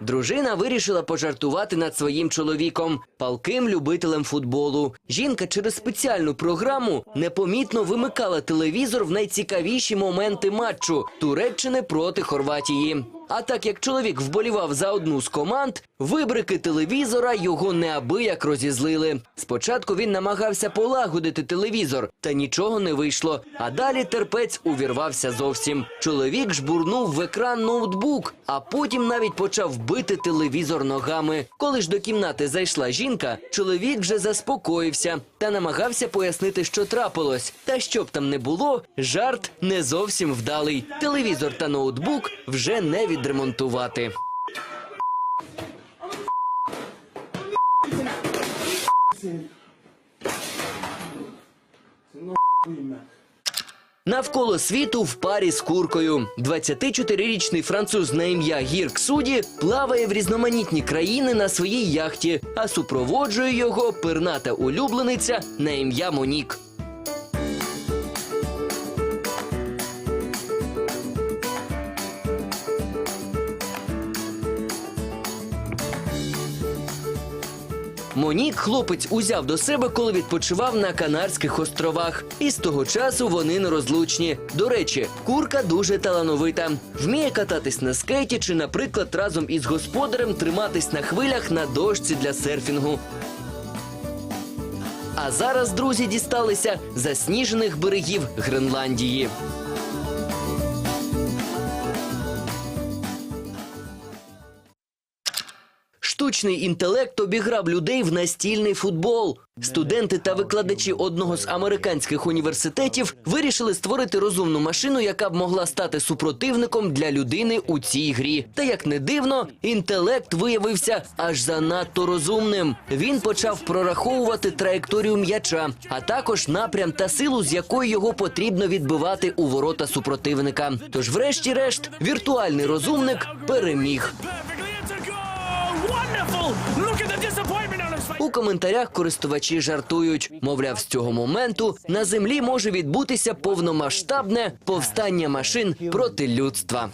Дружина вирішила пожартувати над своїм чоловіком, палким любителем футболу. Жінка через спеціальну програму непомітно вимикала телевізор в найцікавіші моменти матчу Туреччини проти Хорватії. А так як чоловік вболівав за одну з команд, вибрики телевізора його неабияк розізлили. Спочатку він намагався полагодити телевізор, та нічого не вийшло. А далі терпець увірвався зовсім. Чоловік жбурнув в екран ноутбук, а потім навіть почав бити телевізор ногами. Коли ж до кімнати зайшла жінка, чоловік вже заспокоївся та намагався пояснити, що трапилось. Та щоб там не було, жарт не зовсім вдалий. Телевізор та ноутбук вже не відремонтувати. Навколо світу в парі з куркою. 24-річний француз на ім'я Гірк Суді плаває в різноманітні країни на своїй яхті, а супроводжує його перната улюблениця на ім'я Монік. Монік хлопець узяв до себе, коли відпочивав на Канарських островах. І з того часу вони нерозлучні. До речі, курка дуже талановита. Вміє кататись на скейті чи, наприклад, разом із господарем триматись на хвилях на дошці для серфінгу. А зараз друзі дісталися засніжених берегів Гренландії. Штучний інтелект обіграв людей в настільний футбол. Студенти та викладачі одного з американських університетів вирішили створити розумну машину, яка б могла стати супротивником для людини у цій грі. Та як не дивно, інтелект виявився аж занадто розумним. Він почав прораховувати траєкторію м'яча, а також напрям та силу, з якої його потрібно відбивати у ворота супротивника. Тож, врешті-решт, віртуальний розумник переміг. У коментарях користувачі жартують. Мовляв, з цього моменту на землі може відбутися повномасштабне повстання машин проти людства.